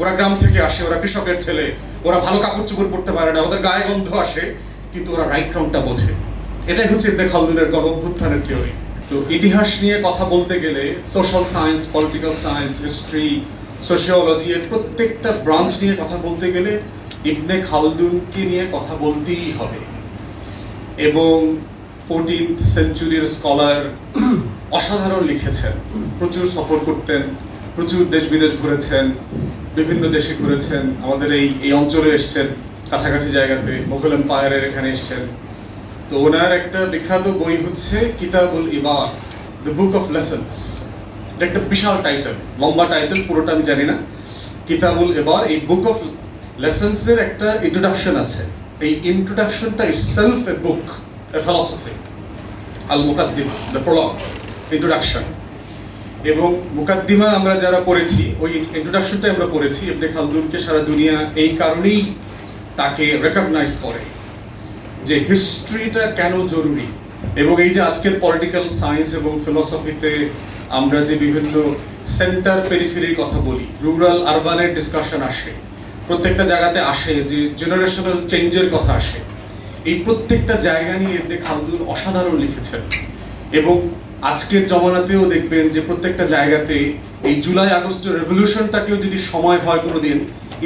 ওরা গ্রাম থেকে আসে, ওরা কৃষকের ছেলে, ওরা ভালো কাপড় চোপড় পরতে পারে না, ওদের গায়ে গন্ধ আসে, কিন্তু ওরা রাইট রংটা বোঝে। এটাই হচ্ছে ইবনে খালদুনের গণ অভ্যুত্থানের থিওরি তো ইতিহাস নিয়ে কথা বলতে গেলে social science political science history sociology এর প্রত্যেকটা ব্রাঞ্চ নিয়ে কথা বলতে গেলে ইবনে খালদুনকে নিয়ে কথা বলতেই হবে। এবং ফোরটিন্থ সেঞ্চুরির স্কলার অসাধারণ লিখেছেন, প্রচুর সফর করতেন। প্রচুর দেশ বিদেশ ঘুরেছেন, বিভিন্ন দেশে ঘুরেছেন, আমাদের এই এই অঞ্চলে এসছেন, কাছাকাছি জায়গাতে মোগল এম্পায়ারের এখানে এসছেন। তো ওনার একটা বিখ্যাত বই হচ্ছে কিতাবুল ইবার দ্য বুক অফ লেসন্স এটা একটা বিশাল টাইটেল লম্বা টাইটেল পুরোটা আমি জানি না। কিতাবুল এবার এই বুক অফ লেসন্সের একটা ইন্ট্রোডাকশন আছে। এই ইন্ট্রোডাকশনটা is self a book a philosophy Al Muqaddimah the prologue introduction এবং মুকাদ্দিমা আমরা যারা পড়েছি, ওই ইন্ট্রোডাকশনটা আমরা পড়েছি, ইবনে খালদুনকে সারা দুনিয়া এই কারণেই তাকে রেকগনাইজ করে যে হিস্ট্রিটা কেন জরুরি এবং এই যে আজকের পলিটিক্যাল সায়েন্স এবং ফিলসফিতে আমরা যে বিভিন্ন সেন্টার পেরিফেরির কথা বলি রুরাল আরবানের ডিসকাশন আসে, প্রত্যেকটা জায়গাতে আসে, যে জেনারেশনাল চেঞ্জের কথা আসে, এই প্রত্যেকটা জায়গা নিয়ে ইবনে খালদুন অসাধারণ লিখেছেন এবং আজকের জমানাতেও দেখবেন যে প্রত্যেকটা জায়গাতে এই জুলাই আগস্টের রেভলিউশনটাকেও যদি সময় হয় কোনোদিন,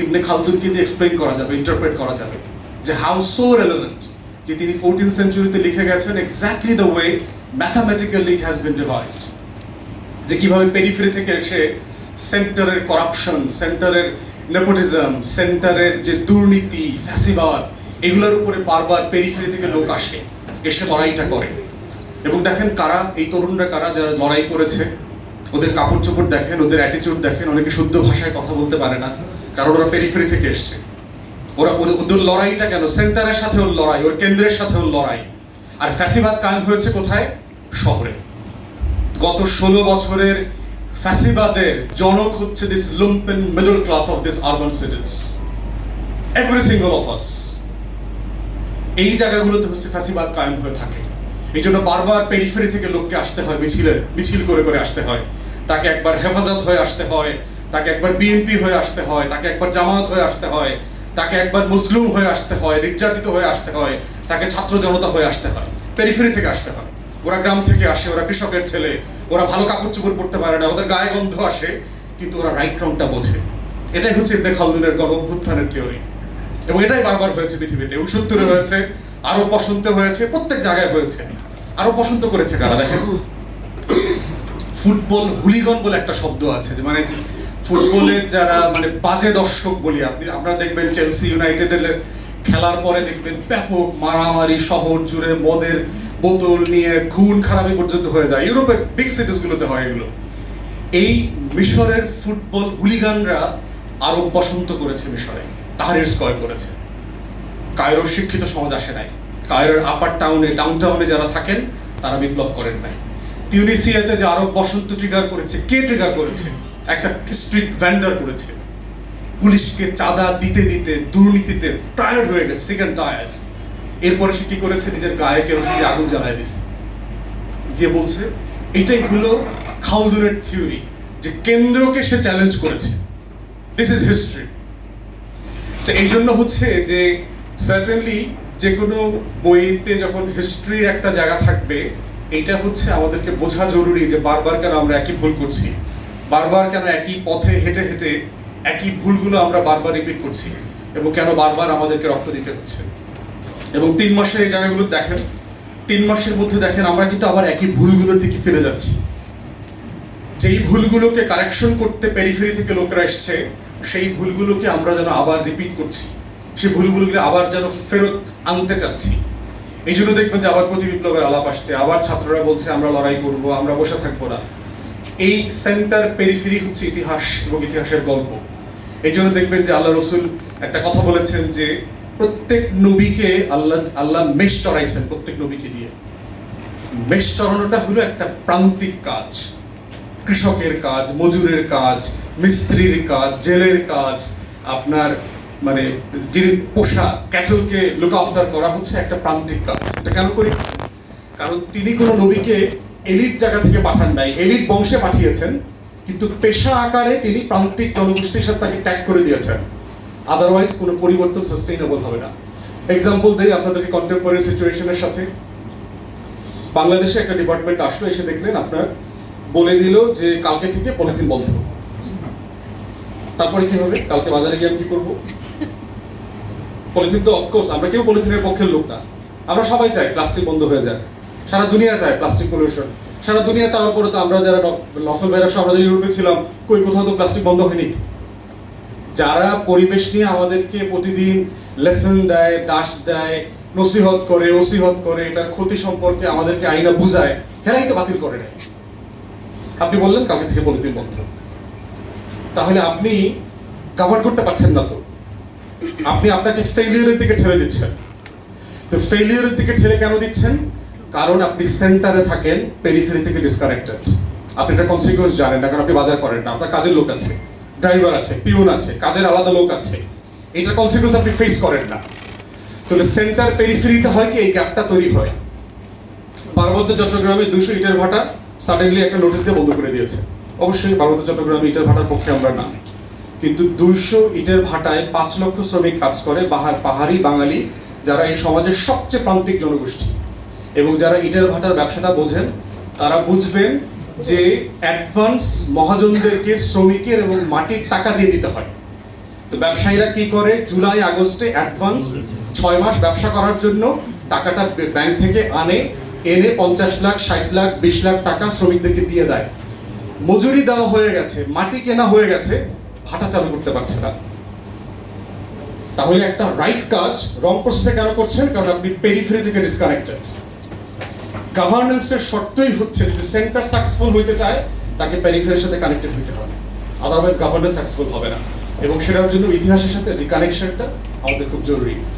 ইবনে খালদুনকে দিয়ে এক্সপ্লেইন করা যাবে ইন্টারপ্রেট করা যাবে যে হাউ সো রেলেভেন্ট যে তিনি ফোরটিন সেঞ্চুরিতে লিখে গেছেন exactly the way mathematically it has been devised যে কীভাবে পেরিফেরি থেকে এসে সেন্টারের করাপশন সেন্টারের নেপোটিজম সেন্টারের যে দুর্নীতি, ফ্যাসিবাদ, এগুলোর উপরে বারবার পেরিফেরি থেকে লোক আসে, এসে লড়াইটা করে। এবং দেখেন কারা, এই তরুণরা কারা যারা লড়াই করেছে, ওদের কাপড় চোপড় দেখেন, ওদের অ্যাটিটিউড দেখেন, অনেকে শুদ্ধ ভাষায় কথা বলতে পারে না, কারণ ওরা পেরিফেরি থেকে এসছে। ওরা ওদের লড়াইটা কেন? সেন্টারের সাথে ওর লড়াই, ওর কেন্দ্রের সাথে ওর লড়াই। আর ফ্যাসিবাদ কায়েম হয়েছে কোথায়? শহরে। গত ষোলো বছরের ফ্যাসিবাদের জনক হচ্ছে this lumpen middle class of this urban cities every single of us এই জায়গাগুলোতে হচ্ছে ফ্যাসিবাদ কায়েম হয়ে থাকে। এই জন্য বারবার পেরিফেরি থেকে লোককে আসতে হয়, মিছিলের, মিছিল করে করে আসতে হয়। তাকে একবার হেফাজত হয়ে আসতে হয়, তাকে একবার বিএনপি হয়ে আসতে হয়, তাকে একবার জামাত হয়ে আসতে হয়, তাকে একবার মুসলিম হয়ে আসতে হয়, নির্যাতিত হয়ে আসতে হয়, তাকে ছাত্র জনতা হয়ে আসতে হয় পেরিফেরি থেকে আসতে হয়। ওরা গ্রাম থেকে আসে, ওরা কৃষকের ছেলে, ওরা ভালো কাপড় চোপড় পরতে পারে না, ওদের গায়ে গন্ধ আসে, কিন্তু ওরা রাইট রংটা বোঝে। এটাই হচ্ছে ইবনে খালদুনের গণ অভ্যুত্থানের থিওরি এবং এটাই বারবার হয়েছে পৃথিবীতে। উনসত্তরে হয়েছে আরও বসন্তে হয়েছে, প্রত্যেক জায়গায় হয়েছে। আরও বসন্ত করেছে কারা, দেখেন? ফুটবল হুলিগন বলে একটা শব্দ আছে মানে ফুটবলের যারা মানে বাজে দর্শক বলি আপনি, আপনারা দেখবেন চেলসি ইউনাইটেডের খেলার পরে দেখবেন ব্যাপক মারামারি, শহর জুড়ে মদের বোতল নিয়ে খুন খারাপি পর্যন্ত হয়ে যায়। ইউরোপের বিগ সিটিসগুলোতে হয় এগুলো। এই মিশরের ফুটবল হুলিগানরা আরব বসন্ত করেছে মিশরে, তাহারির স্কয় করেছে। কায়রোর শিক্ষিত সমাজ আসে নাই। কায়রোর আপার টাউনে ডাউন টাউনে যারা থাকেন, তারা বিপ্লব করেন নাই। টিউনিসিয়াতে যে আরব বসন্ত ট্রিগার করেছে, কে ট্রিগার করেছে? একটা স্ট্রিট ভ্যান্ডার করেছে। পুলিশকে চাঁদা দিতে দিতে দুর্নীতিতে টায়ার্ড হয়ে গেছে সেকেন্ড টায়ার্ড এরপরে সে কি করেছে? নিজের গায়ে কেরোসিন দিয়ে আগুন জ্বালায় দিচ্ছে গিয়ে বলছে, এটাই হলো খালদুনের থিওরি যে কেন্দ্রকে সে চ্যালেঞ্জ করেছে। দিস ইজ হিস্ট্রি এই জন্য হচ্ছে যে সার্টেনলি যে কোনো বইতে যখন হিস্ট্রির একটা জায়গা থাকবে, এটা হচ্ছে আমাদেরকে বোঝা জরুরি যে বারবার কেন আমরা একই ভুল করছি। বারবার কেন একই পথে হেঁটে হেঁটে একই ভুলগুলো আমরা বারবার রিপিট করছি এবং কেন বারবার আমাদেরকে রক্ত দিতে হচ্ছে। এবং তিন মাসের এই জায়গাগুলো দেখেন, তিন মাসের মধ্যে দেখেন আমরা কিন্তু আবার একই ভুলগুলোর দিকে ফিরে যাচ্ছি। যেই ভুলগুলোকে কারেকশন করতে পেরিফেরি থেকে লোকরা এসছে, সেই ভুলগুলোকে আমরা যেন আবার রিপিট করছি। সেই ভুলগুলোকে আবার যেন ফেরত আনতে চাচ্ছি। এই জন্য দেখবেন যে আবার প্রতি বিপ্লবের আলাপ আসছে, আবার ছাত্ররা বলছে, আমরা লড়াই করব, আমরা বসে থাকব না। এই সেন্টার পেরিফেরি হচ্ছে ইতিহাস এবং ইতিহাসের গল্প। এই জন্য দেখবেন যে আল্লাহ রসুল একটা কথা বলেছেন যে, প্রত্যেক নবীকে আল্লাহ আল্লাহ মেষ চড়াইছেন প্রত্যেক নবীকে দিয়ে মেষ চড়ানোটা হলো একটা প্রান্তিক কাজ। কৃষকের কাজ, মজুরের কাজ, মিস্ত্রির কাজ, জেলের কাজ, আপনার মানে যিনি পোষা ক্যাটলকে লুক আফটার করা হচ্ছে একটা প্রান্তিক কাজ। এটা কেন করি? কারণ তিনি কোনো নবীকে এলিট জায়গা থেকে পাঠান নাই এলিট বংশে পাঠিয়েছেন, কিন্তু পেশা আকারে তিনি প্রান্তিক জনগোষ্ঠীর সাথে তাকে ট্যাগ করে দিয়েছেন। আদারওয়াইজ কোনো পরিবর্তন সাস্টেইনেবল হবে না। এক্সাম্পল দেই আপনাদেরকে কন্টেম্পোরারি সিচুয়েশনের সাথে। বাংলাদেশে একটা ডিপার্টমেন্ট আসলো, এসে দেখলেন আপনার, বলে দিল যে কালকে থেকে পলিথিন বন্ধ। তারপরে কি হবে? কালকে বাজারে গিয়ে আমি কি করব? পলিথিন তো অফকোর্স আমরা কেউ পলিথিনের পক্ষের লোক না। আমরা সবাই চাই প্লাস্টিক বন্ধ হয়ে যাক। সারা দুনিয়া চায় প্লাস্টিক পলিউশন সারা দুনিয়া চাওয়ার পরে তো আমরা যারা নফল ভাইরাস আমরা যারা ইউরোপে ছিলাম, কই কোথাও তো প্লাস্টিক বন্ধ হয়নি। যারা পরিবেশ নিয়ে আমাদেরকে প্রতিদিন লেসন দেয় দাস দেয়, নসিহত করে ওসিহত করে, এটার ক্ষতি সম্পর্কে আমাদেরকে আইনা বুঝায়, হেরাই তো বাতিল করে নেয়। আপনি বললেন কালকে থেকে পলিথিন বন্ধ। তাহলে আপনি কাভার করতে পারছেন না তো। আপনি আপনাকে ফেলিয়ারের দিকে ঠেলে দিচ্ছেন। তো ফেলিয়ারের দিকে ঠেলে কেন দিচ্ছেন? কারণ আপনি সেন্টারে থাকেন পেরিফেরি থেকে ডিসকানেক্টেড আপনি এটা কনসিকুয়েন্স জানেন না, কারণ আপনি বাজার করেন না। আপনার কাজের লোক আছে ড্রাইভার আছে পিউন আছে, কাজের আলাদা লোক আছে। এটা কনসিকুয়েন্স আপনি ফেস করেন না। তাহলে সেন্টার পেরিফেরিতে হয় কি? এই গ্যাপটা তৈরি হয়। পার্বত্য চট্টগ্রামে দুশো ইটের ভাটা সাডেনলি একটা নোটিশ দিয়ে বন্ধ করে দিয়েছে। অবশ্যই পার্বত্য চট্টগ্রামে ইটের ভাটার পক্ষে আমরা না। কিন্তু দুইশো ইটের ভাটায় পাঁচ লক্ষ শ্রমিক কাজ করে, বাহার পাহাড়ি বাঙালি, যারা এই সমাজের সবচেয়ে প্রান্তিক জনগোষ্ঠী। এবং যারা ইটের ভাটার ব্যবসাটা বোঝেন, তারা বুঝবেন যে অ্যাডভান্স মহাজনদেরকে শ্রমিকের এবং মাটির টাকা দিয়ে দিতে হয়। তো ব্যবসায়ীরা কি করে? জুলাই, আগস্টে অ্যাডভান্স ছয় মাস ব্যবসা করার জন্য টাকাটা ব্যাংক থেকে আনে, এনে পঞ্চাশ লাখ, ষাট লাখ, বিশ লাখ টাকা শ্রমিকদেরকে দিয়ে দেয়। মজুরি দেওয়া হয়ে গেছে, মাটি কেনা হয়ে গেছে ভাটা চালু করতে পারছে না। তাহলে একটা রাইট কাজ রং প্রসেসে কেন করছেন? কারণ আপনি পেরিফেরি থেকে ডিসকানেক্টেড গভর্নেন্সের শর্তই হচ্ছে যদি সেন্টার সাকসেসফুল হইতে চায়, তাকে পেরিফেরির সাথে কানেক্টেড হইতে হবে। আদারওয়াইজ গভর্নেন্স সাকসেসফুল হবে না। এবং সেটার জন্য ইতিহাসের সাথে রিকানেকশনটা আমাদের খুব জরুরি।